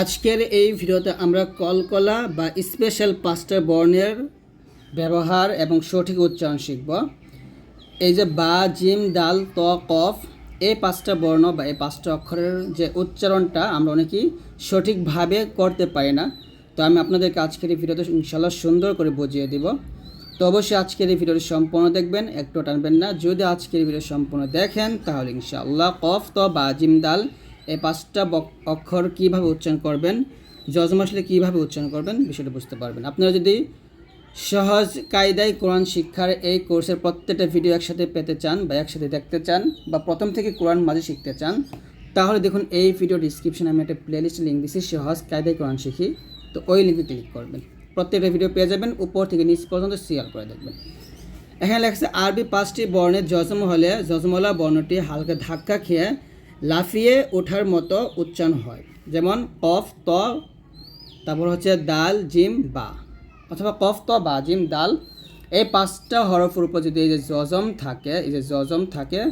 আজকের এই ভিডিওতে আমরা কলকলা বা স্পেশাল পাঁচটা বর্ণের ব্যবহার এবং সঠিক উচ্চারণ শিখব। এই যে বা, জিম দাল ত, কফ, এই পাঁচটা বর্ণ বা এই পাঁচটা অক্ষরের যে উচ্চারণটা আমরা অনেকেই সঠিকভাবে করতে পারি না। তো আমি আপনাদেরকে আজকের এই ভিডিওতে ইনশাল্লাহ সুন্দর করে বুঝিয়ে দিব। তো অবশ্যই আজকের এই ভিডিওটি সম্পূর্ণ দেখবেন, একটু টানবেন না। যদি আজকের ভিডিও সম্পূর্ণ দেখেন তাহলে ইনশাআল্লাহ কফ, ত, বা, জিম দাল এই পাঁচটা অক্ষর কীভাবে উচ্চারণ করবেন, যজম আসলে কীভাবে উচ্চারণ করবেন, বিষয়টা বুঝতে পারবেন। আপনারা যদি সহজ কায়দায় কোরআন শিক্ষার এই কোর্সের প্রত্যেকটা ভিডিও একসাথে পেতে চান বা একসাথে দেখতে চান বা প্রথম থেকে কোরআন মাঝে শিখতে চান, তাহলে দেখুন এই ভিডিও ডিসক্রিপশনে আমি একটা প্লেলিস্ট লিঙ্ক দিচ্ছি সহজ কায়দায় কোরআন শিখি। তো ওই লিঙ্কে ক্লিক করবেন। প্রত্যেকটা ভিডিও পেয়ে যাবেন, উপর থেকে নিচ পর্যন্ত শেয়ার করে দেখবেন। এখানে লেখছে আরবি পাঁচটি বর্ণের যজম হলে যজমলা বর্ণটি হালকা ধাক্কা খেয়ে লাফিয়ে ওঠার মতো উচ্চারণ হয়। যেমন, কফ ত, তারপর হচ্ছে দাল, জিম, বা। অথবা কফ ত, বা, জিম, দাল। এই পাঁচটা হরফের উপর যদি এই যে জজম থাকে, এই যে জজম থাকে,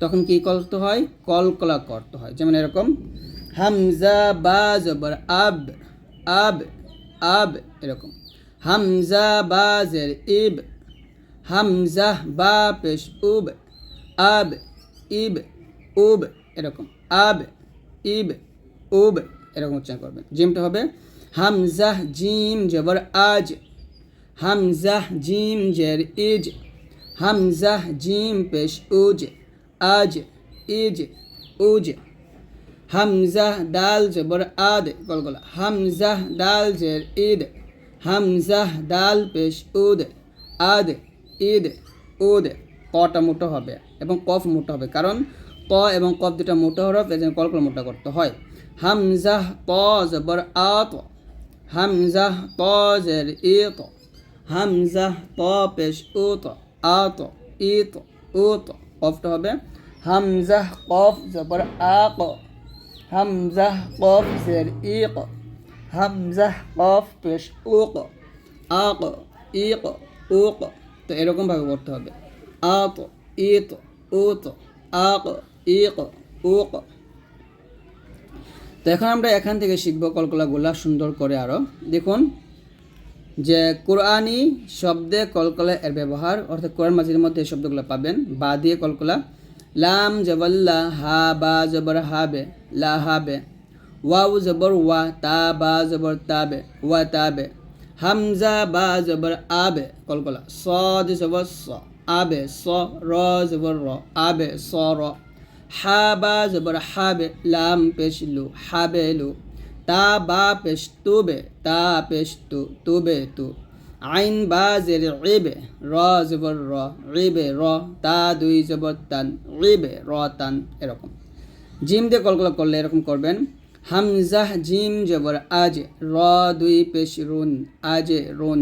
তখন কি করতে হয়? কলকলা করতে হয়। যেমন এরকম, হামজা, বা, জবর, আব আব আব, এরকম। হামজা, বা, জের, ইব। হামজা, বা, পেশ, উব, আব, ইব, উব। এরকম। আব, ইব, উব এরকম উচ্চারণ করবেন। জিমটা হবে হামজা জিম, জবর, আজ। হামজা জিম, জের, ইজ। হামজা জিম, পেশ, উজ। আজ, ইজ, উজ। হামজা দাল, জবর, আদ, গলগলা। হামজা দাল, জের ঈদ হামজা দাল, পেশ, উদ। আদ ঈদ উদ। কটা মোটো হবে এবং কফ মোটো হবে। কারণ ক এবং কফ দুটা মোটো হরফ, এই জন্য কলকল মোটা করতে হয়। হামজা ত জবর আত হামজা ত জের ইত হামজা ত পেশ উত, আত, ইত, উত, কফটা হবে হামজা কফ জবর আক হামজা কফ জের ইক হামজা কফ পেশ উক, আক, ইক, উক, তো এরকমভাবে করতে হবে। আত, ইত, উত, আক ইক তো এখন আমরা এখান থেকে শিখব কলকলাগুলা সুন্দর করে আরও দেখুন, যে কোরআনি শব্দে কলকলা এর ব্যবহার, অর্থাৎ কোরআন মাজিদের মধ্যে এই শব্দগুলো পাবেন। বা দিয়ে কলকলা, লাম জবল্লা হা বা জবর হাবে লা হাবে ওয়াউ জবর ওয়া, তা বা জবর তাবে ওয়া তাবে হামজা বা জবর আবে কলকলা। সদ জবর স আবে স, র জবর র আবে স, র। হা বা জবর হাবে লাম পেশ লু হাবে লু। তা বা পেশ তুবে তা পেশ তু তুবে তু। আইন বা জের ইবে র জবর র ইবে র, তা দুই জবর তান ইবে র তান, এরকম। জিম দিয়ে কলকলা করলে এরকম করবেন, হামজাহ জিম জবর আজ, র দুই পেশ রুন আজে রুন।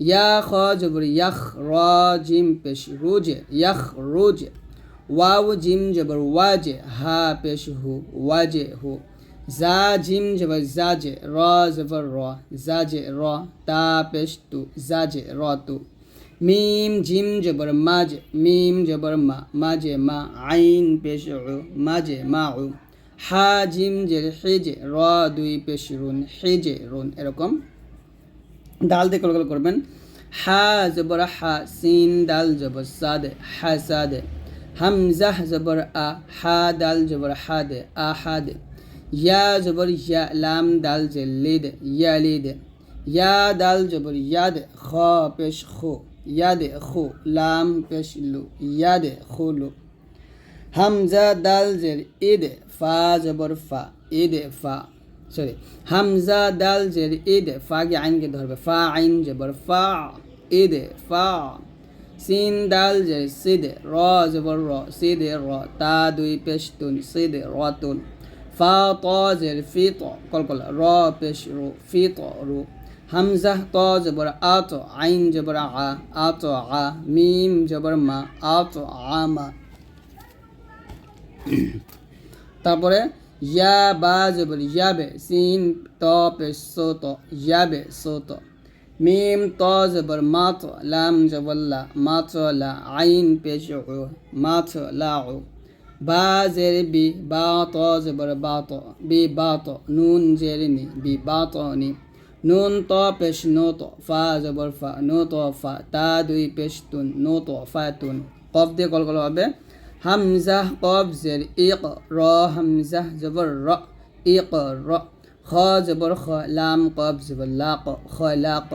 ইয়া খ জবর ইয়াখ, র জিম পেশ রুজে ইয়াখ রুজে। ওয়াও জিম জবর ওয়াজে হা পেশ হু ওয়াজে হু জা জিম জবর জাজে র জবর র জাজে র তা পেশ তু জাজে র তু মিম জিম জবর মাজ মিম জবর মা মাজে মা আইন পেশ মাজে মা উ হা জিম জের হেজে র দুই পেশ রুন হেজে রুন এরকম দাল দিয়ে কলকল করবেন হা জবর হা সিন দাল জবর সাদে হা সাদে হামজাহ জবর আ, হা দাল জবর দে আ দে ইয়া জবর ইয়া লাম দাল জে লিদ ইয়া লিদ ইয়া দাল জবর ইয়াদ, খ পেশ খু, ইয়াদ খু। লাম পেশ লু, ইয়াদ খুলু হামজা দাল জের ইদে ফা জবর ফা ইদে ফা। সরি হামজা দাল জের ইদে ফাকে আইনকে ধরবে ফা আইন জবর ফা ইদে ফা। সিন দাল জের সিদে র জবর র, সিদে র, তা দুই পেশতুন, সিদে রতুন ফা, ত জের ফি, ত, কলকলা, র পেশ রু, ফি, ত রু। হামজা, ত জবর আত আইন জবর আ আত আ, মিম জবর মা আত আ, মা। তারপরে ইয়া, বা জবর ইয়াবে, সিন, ত, পেশ সোত ইয়াবে সোত মিম ত জবর মাত, লাম জবর লা মাত, লা, আইন, পেশ মাত, লা বা, জের, বি, বা ত জবর বা, ত, বি, বা, ত, নুন, জের, নি, বি, বা, ত, নি। নুন, ত, পেশ, নো, ত, ফা, জবর, ফা, নো, ত, ফা, তা, দুই, পেশ, তুন, নো, ত, ফা, তুন। কফ দিয়ে কল কল হবে। হামজা, কফ, জের, ইক, র, হামজা, জবর, র, ইক, র। খ জবর খ লাম কফ জবর লা ক খ লা ক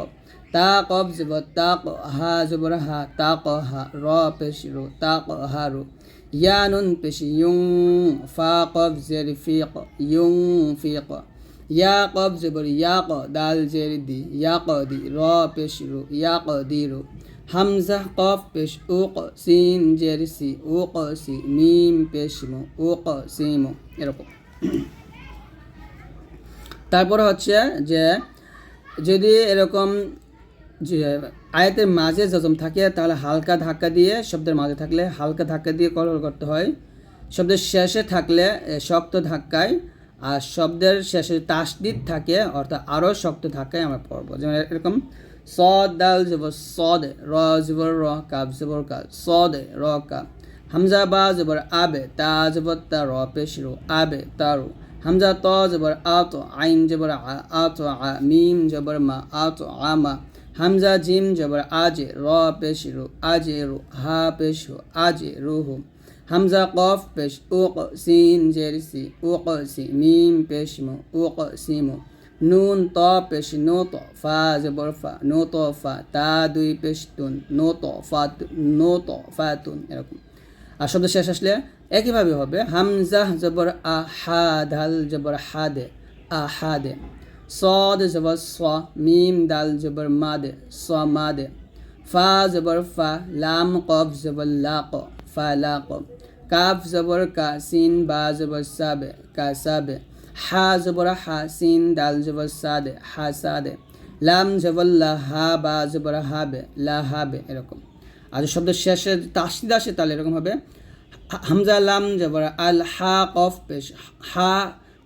তা কফ জবর তা ক হা জবর হা তা ক হা র পেশ রো তা ক হা রো ইয়া নুন পেশ ইউং ফা কফ জের ফিক ইউং ফিক ইয়া কফ জবর ইয়া ক দাল জের দি ইয়া ক দি র পেশ রো ইয়া ক দি রো হামজা কফ পেশ উক সিন জের সি উক সি মিম পেশ তারপরে হচ্ছে যে যদি এরকম যে আয়াতের মাঝে যজম থাকে, তাহলে হালকা ধাক্কা দিয়ে, শব্দের মাঝে থাকলে হালকা ধাক্কা দিয়ে কল করতে হয়। শব্দের শেষে থাকলে শক্ত ধাক্কায়, আর শব্দের শেষে তাসদিদ থাকে, অর্থাৎ আরও শক্ত ধাক্কায় আমরা পড়ব। যেমন এরকম, সদ, দাল, জবর, সদে, র, জবর, র কাব জবর কাব সদে, র কাব হামজা, বা আবে, তা, জবর, তা, র, পেশ আবে তারু হামজা ত জবর আত আইন জবর আত মিম জবর মা, আত আমা হামজা জিম জবর আজে, র পেশ রো, আজে রো, হা পেশ হো আজে রুহু হামজা কফ পেশ উক সিন, জের, সি উক সি, মিম পেশ মো উক সিমো নুন ত পেশ, নো ত, ফা জবর ফা, নো ত, ফা, তা দুই পেশ তুন, নো ত, ফা নো ত, ফা তুন, এরকম। আর শব্দ শেষ আসলে একইভাবে হবে হামজাহ জবর আ হা দাল জবর হা দে, আ দে। সদ জবর স মিম দাল জবর মা দে স মা দে। ফা জবর ফা, লাম কফ জবর লা ক, ফা লা ক। কাফ জবর কা সিন, বা জবর সাবে কা সাবে হা জবর হা সিন, দাল জবর সাদে হা সাদে লাম জবর লা হা, বা জবর হাবে লা হাবে এরকম। আর শব্দ শেষে তাসিদ আসে, তাহলে এরকম হবে। হামজা লাম জবর আল হা কফ পেশ, হা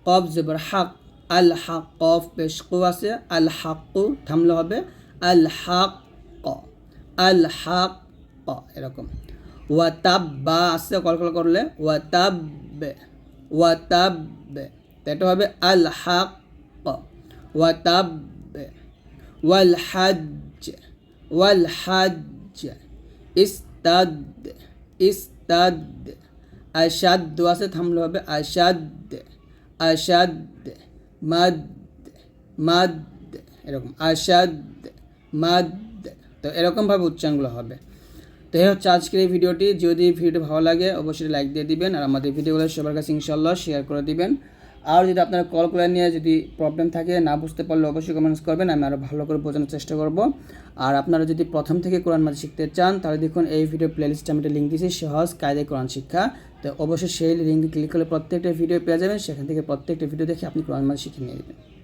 কফ জবর হাক, আল হাক কফ পেশ কু আছে, আল হাক্কু থামলে হবে, আল হাক ক, আল হাক ক, এরকম। ওয়া তাব্বা আসছে কল কল করলে ওয়া তাব্বে ওয়া তাব্বে তো এটা হবে আল হাক ক ওয়া তাব্বে ওয়াল হাজ্জ ওয়াল হাজ্জ ইস্তাদ ইস্তাদ আশাদ আছে থামলো হবে আশাদ আশাদ, মাদ মাদ, এরকম আশাদ, মাদ, তো এরকমভাবে উচ্চারণগুলো হবে। তো এই হচ্ছে আজকের এই ভিডিওটি। যদি ভিডিওটি ভালো লাগে, অবশ্যই লাইক দিয়ে দিবেন। আর আমাদের ভিডিওগুলো সবার কাছে ইনশাল্লাহ শেয়ার করে দিবেন। আর যদি আপনারা কল করে নিয়ে যদি প্রবলেম থাকে, না বুঝতে পারলে অবশ্যই কমেন্টস করবেন, আমি আরও ভালো করে বোঝানোর চেষ্টা করব। আর আপনারা যদি প্রথম থেকে কোরআন মাঝে শিখতে চান, তাহলে দেখুন এই ভিডিও প্লেলিস্টে আমি একটা লিঙ্ক দিয়েছি, সহজ কায়দায় কোরআন শিক্ষা। তো অবশ্যই সেই লিঙ্কে ক্লিক করলে প্রত্যেকটা ভিডিও পেয়ে যাবেন, সেখান থেকে প্রত্যেকটা ভিডিও দেখে আপনি কোরআন মাঝে শিখে নিয়ে নেবেন।